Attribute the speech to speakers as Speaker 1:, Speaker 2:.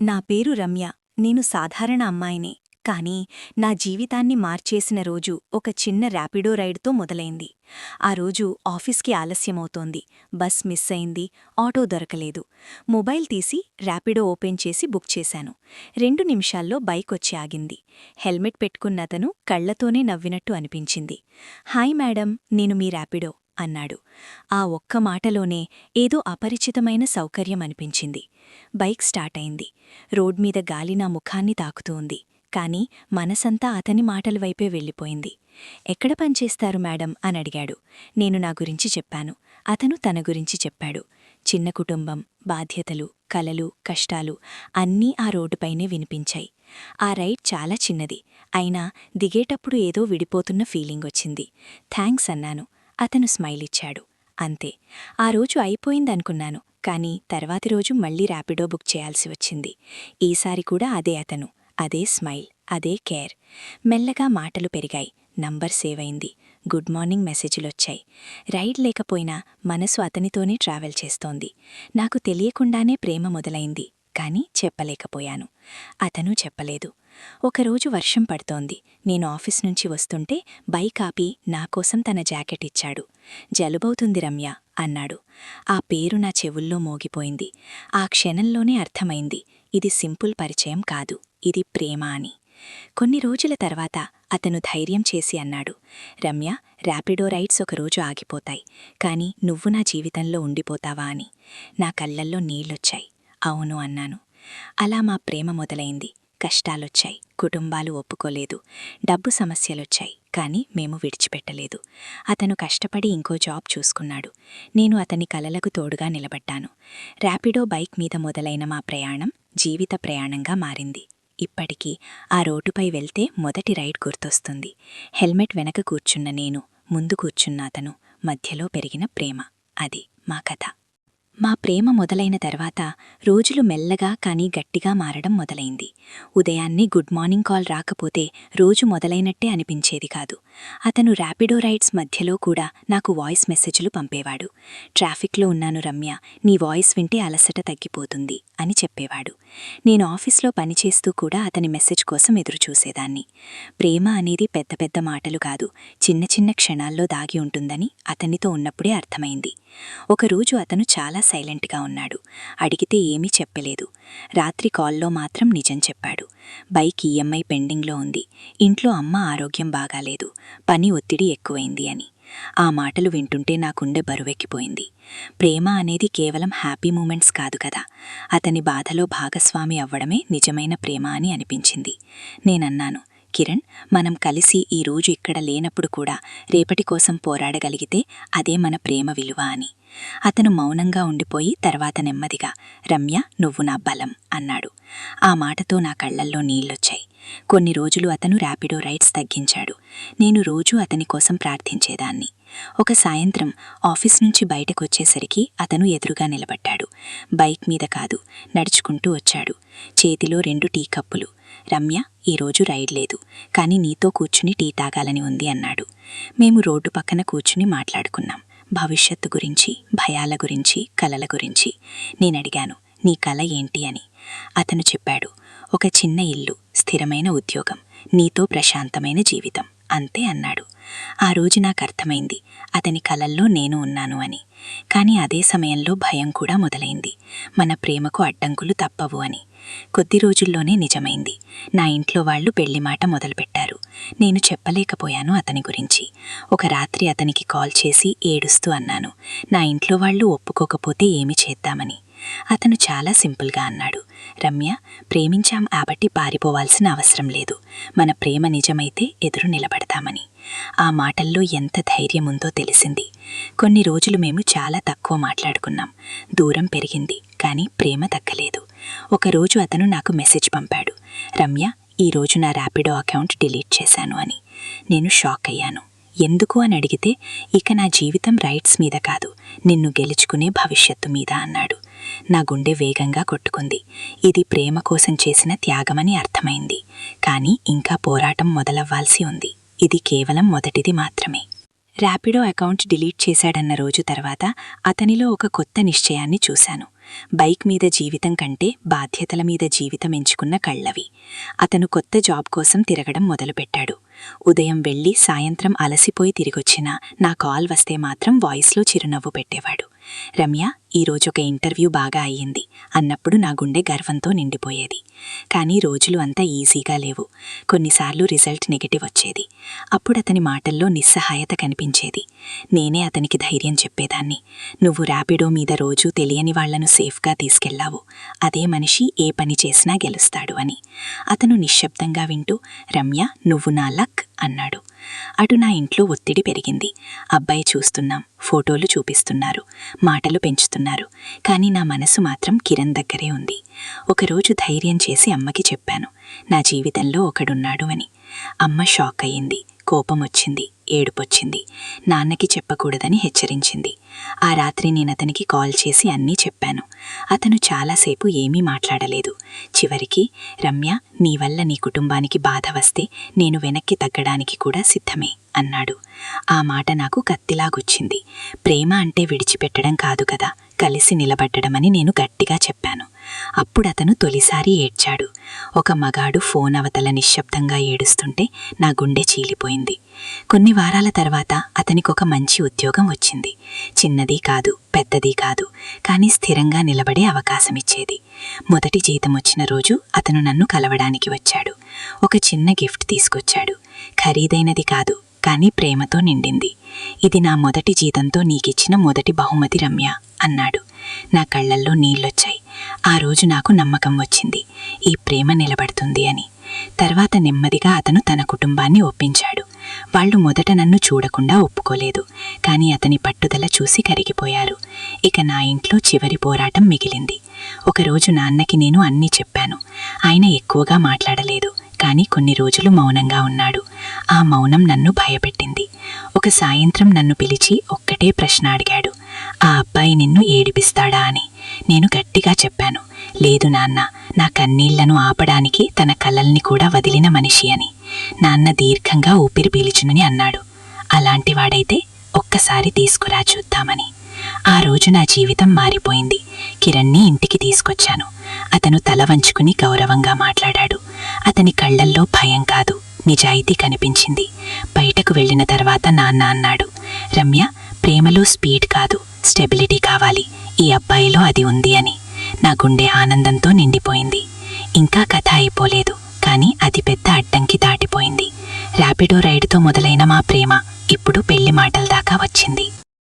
Speaker 1: నా పేరు రమ్య. నేను సాధారణ అమ్మాయినే. కానీ నా జీవితాన్ని మార్చేసిన రోజు ఒక చిన్న ర్యాపిడో రైడ్తో మొదలైంది. ఆ రోజు ఆఫీస్కి ఆలస్యమవుతోంది. బస్ మిస్ అయింది. ఆటో దొరకలేదు. మొబైల్ తీసి ర్యాపిడో ఓపెన్ చేసి బుక్ చేశాను. రెండు నిమిషాల్లో బైక్ వచ్చి ఆగింది. హెల్మెట్ పెట్టుకున్నతను కళ్ళతోనే నవ్వినట్టు అనిపించింది. Hi madam. నేను మీ ర్యాపిడో. అన్నాడు. ఆ ఒక్క మాటలోనే ఏదో అపరిచితమైన సౌకర్యం అనిపించింది. బైక్ స్టార్ట్ అయింది. రోడ్ మీద గాలి నా ముఖాన్ని తాకుతూ ఉంది కాని మనసంతా అతని మాటల వైపే వెళ్ళిపోయింది. ఎక్కడ పనిచేస్తారు మేడం? అని అడిగాడు. నేను నా గురించి చెప్పాను. అతను తన గురించి చెప్పాడు. చిన్న కుటుంబం బాధ్యతలు కలలు కష్టాలు అన్నీ ఆ రోడ్డుపైనే వినిపించాయి. ఆ రైడ్ చాలా చిన్నది. అయినా దిగేటప్పుడు ఏదో విడిపోతున్న ఫీలింగ్ వచ్చింది. థ్యాంక్స్ అన్నాను. అతను స్మైల్ ఇచ్చాడు. అంతే. ఆ రోజు అయిపోయిందనుకున్నాను కాని తర్వాతి రోజు మళ్ళీ ర్యాపిడో బుక్ చేయాల్సి వచ్చింది. ఈసారి కూడా అదే అతను. అదే స్మైల్ అదే కేర్. మెల్లగా మాటలు పెరిగాయి. నంబర్ సేవ్ అయింది. గుడ్ మార్నింగ్ మెసేజ్లొచ్చాయి. రైడ్ లేకపోయినా మనసు అతనితోనే ట్రావెల్ చేస్తోంది. నాకు తెలియకుండానే ప్రేమ మొదలైంది. కానీ చెప్పలేకపోయాను. అతను చెప్పలేదు. ఒకరోజు వర్షం పడుతోంది. నేను ఆఫీస్ నుంచి వస్తుంటే బైక్ ఆపి నాకోసం తన జాకెట్ ఇచ్చాడు. జలుబవుతుంది రమ్య అన్నాడు. ఆ పేరు నా చెవుల్లో మోగిపోయింది. ఆ క్షణంలోనే అర్థమైంది. ఇది సింపుల్ పరిచయం కాదు. ఇది ప్రేమ అని. కొన్ని రోజుల తర్వాత అతను ధైర్యం చేసి అన్నాడు. రమ్య ర్యాపిడో రైడ్స్ ఒకరోజు ఆగిపోతాయి. కాని నువ్వు నా జీవితంలో ఉండిపోతావా అని. నా కళ్ళల్లో నీళ్ళొచ్చాయి అవును అన్నాను. అలా మా ప్రేమ మొదలైంది. కష్టాలొచ్చాయి. కుటుంబాలు ఒప్పుకోలేదు. డబ్బు సమస్యలొచ్చాయి. కానీ మేము విడిచిపెట్టలేదు. అతను కష్టపడి ఇంకో జాబ్ చూసుకున్నాడు. నేను అతని కలలకు తోడుగా నిలబడ్డాను. ర్యాపిడో బైక్ మీద మొదలైన మా ప్రయాణం జీవిత ప్రయాణంగా మారింది. ఇప్పటికీ ఆ రోడ్డుపై వెళ్తే మొదటి రైడ్ గుర్తొస్తుంది. హెల్మెట్ వెనక కూర్చున్న నేను ముందు కూర్చున్న అతను మధ్యలో పెరిగిన ప్రేమ. అది మా కథ. మా ప్రేమ మొదలైన తర్వాత రోజులు మెల్లగా కానీ గట్టిగా మారడం మొదలైంది. ఉదయాన్నే గుడ్ మార్నింగ్ కాల్ రాకపోతే రోజు మొదలైనట్టే అనిపించేది కాదు. అతను ర్యాపిడో రైడ్స్ మధ్యలో కూడా నాకు వాయిస్ మెసేజ్లు పంపేవాడు. ట్రాఫిక్లో ఉన్నాను రమ్య నీ వాయిస్ వింటే అలసట తగ్గిపోతుంది అని చెప్పేవాడు. నేను ఆఫీస్లో పనిచేస్తూ కూడా అతని మెసేజ్ కోసం ఎదురుచూసేదాన్ని. ప్రేమ అనేది పెద్ద పెద్ద మాటలు కాదు చిన్న చిన్న క్షణాల్లో దాగి ఉంటుందని అతనితో ఉన్నప్పుడే అర్థమైంది. ఒకరోజు అతను చాలా సైలెంట్గా ఉన్నాడు. అడిగితే ఏమీ చెప్పలేదు. రాత్రి కాల్లో మాత్రం నిజం చెప్పాడు. బైక్ ఈఎంఐ పెండింగ్లో ఉంది. ఇంట్లో అమ్మ ఆరోగ్యం బాగాలేదు. పని ఒత్తిడి ఎక్కువైంది అని. ఆ మాటలు వింటుంటే నాకుండే బరువెక్కిపోయింది. ప్రేమ అనేది కేవలం హ్యాపీ మూమెంట్స్ కాదు కదా. అతని బాధలో భాగస్వామి అవ్వడమే నిజమైన ప్రేమ అని అనిపించింది. నేనన్నాను కిరణ్ మనం కలిసి ఈ రోజు ఇక్కడ లేనప్పుడు కూడా రేపటి కోసం పోరాడగలిగితే అదే మన ప్రేమ విలువ అని. అతను మౌనంగా ఉండిపోయి తర్వాత నెమ్మదిగా రమ్య నువ్వు నా బలం అన్నాడు. ఆ మాటతో నా కళ్ళల్లో నీళ్ళొచ్చాయి కొన్ని రోజులు అతను ర్యాపిడో రైడ్స్ తగ్గించాడు. నేను రోజూ అతని కోసం ప్రార్థించేదాన్ని. ఒక సాయంత్రం ఆఫీస్ నుంచి బయటకొచ్చేసరికి అతను ఎదురుగా నిలబడ్డాడు. బైక్ మీద కాదు నడుచుకుంటూ వచ్చాడు. చేతిలో రెండు టీ కప్పులు. రమ్య ఈరోజు రైడ్ లేదు కానీ నీతో కూర్చుని టీ తాగాలని ఉంది అన్నాడు. మేము రోడ్డు పక్కన కూర్చుని మాట్లాడుకున్నాం. భవిష్యత్తు గురించి భయాల గురించి కలల గురించి. నేనడిగాను నీ కల ఏంటి అని. అతను చెప్పాడు ఒక చిన్న ఇల్లు స్థిరమైన ఉద్యోగం నీతో ప్రశాంతమైన జీవితం అంతే అన్నాడు. ఆ రోజు నాకు అర్థమైంది అతని కలల్లో నేను ఉన్నాను అని. కాని అదే సమయంలో భయం కూడా మొదలైంది. మన ప్రేమకు అడ్డంకులు తప్పవు అని. కొద్ది రోజుల్లోనే నిజమైంది. నా ఇంట్లో వాళ్ళు పెళ్ళి మాట మొదలుపెట్టారు. నేను చెప్పలేకపోయాను అతని గురించి. ఒక రాత్రి అతనికి కాల్ చేసి ఏడుస్తూ అన్నాను. నా ఇంట్లో వాళ్ళు ఒప్పుకోకపోతే ఏమి చేద్దామని. అతను చాలా సింపుల్గా అన్నాడు. రమ్య ప్రేమించాం కాబట్టి పారిపోవాల్సిన అవసరం లేదు. మన ప్రేమ నిజమైతే ఎదురు నిలబడతామని. ఆ మాటల్లో ఎంత ధైర్యం ఉందో తెలిసింది. కొన్ని రోజులు మేము చాలా తక్కువ మాట్లాడుకున్నాం. దూరం పెరిగింది కానీ ప్రేమ తగ్గలేదు. ఒకరోజు అతను నాకు మెసేజ్ పంపాడు. రమ్య ఈరోజు నా ర్యాపిడో అకౌంట్ డిలీట్ చేశాను అని. నేను షాక్ అయ్యాను. ఎందుకు అని అడిగితే ఇక నా జీవితం రైట్స్ మీద కాదు. నిన్ను గెలుచుకునే భవిష్యత్తు మీద అన్నాడు. నా గుండె వేగంగా కొట్టుకుంది. ఇది ప్రేమ కోసం చేసిన త్యాగమని అర్థమైంది. కానీ ఇంకా పోరాటం మొదలవ్వాల్సి ఉంది. ఇది కేవలం మొదటిది మాత్రమే. ర్యాపిడో అకౌంట్ డిలీట్ చేశాడన్న రోజు తర్వాత అతనిలో ఒక కొత్త నిశ్చయాన్ని చూశాను. బైక్ మీద జీవితం కంటే బాధ్యతల మీద జీవితం ఎంచుకున్న కళ్ళవి. అతను కొత్త జాబ్ కోసం తిరగడం మొదలుపెట్టాడు. ఉదయం వెళ్ళి సాయంత్రం అలసిపోయి తిరిగొచ్చినా నా కాల్ వస్తే మాత్రం వాయిస్లో చిరునవ్వు పెట్టేవాడు. రమ్య ఈరోజు ఒక ఇంటర్వ్యూ బాగా అయ్యింది. అన్నప్పుడు నా గుండె గర్వంతో నిండిపోయేది. కానీ రోజులు అంత ఈజీగా లేవు. కొన్నిసార్లు రిజల్ట్ నెగిటివ్ వచ్చేది. అప్పుడు అతని మాటల్లో నిస్సహాయత కనిపించేది. నేనే అతనికి ధైర్యం చెప్పేదాన్ని. నువ్వు ర్యాపిడో మీద రోజూ తెలియని వాళ్ళను సేఫ్గా తీసుకెళ్ళావు అదే మనిషి ఏ పని చేసినా గెలుస్తాడు అని. అతను నిశ్శబ్దంగా వింటూ రమ్య నువ్వు నా లక్ అన్నాడు. అటు నా ఇంట్లో ఒత్తిడి పెరిగింది. అబ్బాయి చూస్తున్నాం ఫోటోలు చూపిస్తున్నారు. మాటలు పెంచుతున్నారు. కానీ నా మనసు మాత్రం కిరణ్ దగ్గరే ఉంది. ఒకరోజు ధైర్యం చేసి అమ్మకి చెప్పాను. నా జీవితంలో ఒకడున్నాడు అని. అమ్మ షాక్ అయ్యింది. కోపం వచ్చింది. ఏడుపొచ్చింది. నాన్నకి చెప్పకూడదని హెచ్చరించింది. ఆ రాత్రి నేను అతనికి కాల్ చేసి అన్నీ చెప్పాను. అతను చాలాసేపు ఏమీ మాట్లాడలేదు. చివరికి రమ్య నీ వల్ల నీ కుటుంబానికి బాధ వస్తే నేను వెనక్కి తగ్గడానికి కూడా సిద్ధమే అన్నాడు. ఆ మాట నాకు కత్తిలాగొచ్చింది. ప్రేమ అంటే విడిచిపెట్టడం కాదు కదా. కలిసి నిలబడ్డమని నేను గట్టిగా చెప్పాను. అప్పుడతను తొలిసారి ఏడ్చాడు. ఒక మగాడు ఫోన్ అవతల నిశ్శబ్దంగా ఏడుస్తుంటే నా గుండె చీలిపోయింది. కొన్ని వారాల తర్వాత అతనికి ఒక మంచి ఉద్యోగం వచ్చింది. చిన్నది కాదు పెద్దది కాదు కానీ స్థిరంగా నిలబడే అవకాశం ఇచ్చేది మొదటి జీతం వచ్చిన రోజు అతను నన్ను కలవడానికి వచ్చాడు. ఒక చిన్న గిఫ్ట్ తీసుకొచ్చాడు. ఖరీదైనది కాదు కానీ ప్రేమతో నిండింది. ఇది నా మొదటి జీతంతో నీకిచ్చిన మొదటి బహుమతి రమ్య. అన్నాడు. నా కళ్ళల్లో నీళ్ళొచ్చాయి. ఆ రోజు నాకు నమ్మకం వచ్చింది. ఈ ప్రేమ నిలబడుతుంది అని. తర్వాత నెమ్మదిగా అతను తన కుటుంబాన్ని ఒప్పించాడు. వాళ్ళు మొదట నన్ను చూడకుండా ఒప్పుకోలేదు. కానీ అతని పట్టుదల చూసి కరిగిపోయారు. ఇక నా ఇంట్లో చివరి పోరాటం మిగిలింది. ఒకరోజు నాన్నకి నేను అన్నీ చెప్పాను. ఆయన ఎక్కువగా మాట్లాడలేదు. కానీ కొన్ని రోజులు మౌనంగా ఉన్నాడు. ఆ మౌనం నన్ను భయపెట్టింది. ఒక సాయంత్రం నన్ను పిలిచి ఒక్కటే ప్రశ్న అడిగాడు. ఆ అబ్బాయి నిన్ను ఏడిపిస్తాడా అని నేను గట్టిగా చెప్పాను. లేదు నాన్న నా కన్నీళ్ళను ఆపడానికి తన కలల్ని కూడా వదిలిన మనిషి అని. నాన్న దీర్ఘంగా ఊపిరి పీల్చునని అన్నాడు. అలాంటివాడైతే ఒక్కసారి తీసుకురా చూద్దామని. ఆ రోజు నా జీవితం మారిపోయింది. కిరణ్ని ఇంటికి తీసుకొచ్చాను. అతను తల వంచుకుని గౌరవంగా మాట్లాడాడు. అతని కళ్ళల్లో భయం కాదు నిజాయితీ కనిపించింది. బయటకు వెళ్ళిన తర్వాత నాన్న అన్నాడు రమ్య ప్రేమలో స్పీడ్ కాదు స్టెబిలిటీ కావాలి. ఈ అబ్బాయిలో అది ఉంది అని. నా గుండె ఆనందంతో నిండిపోయింది. ఇంకా కథ అయిపోలేదు కానీ అది పెద్ద అడ్డంకి దాటిపోయింది. ర్యాపిడో రైడ్తో మొదలైన మా ప్రేమ ఇప్పుడు పెళ్ళి మాటల దాకా వచ్చింది.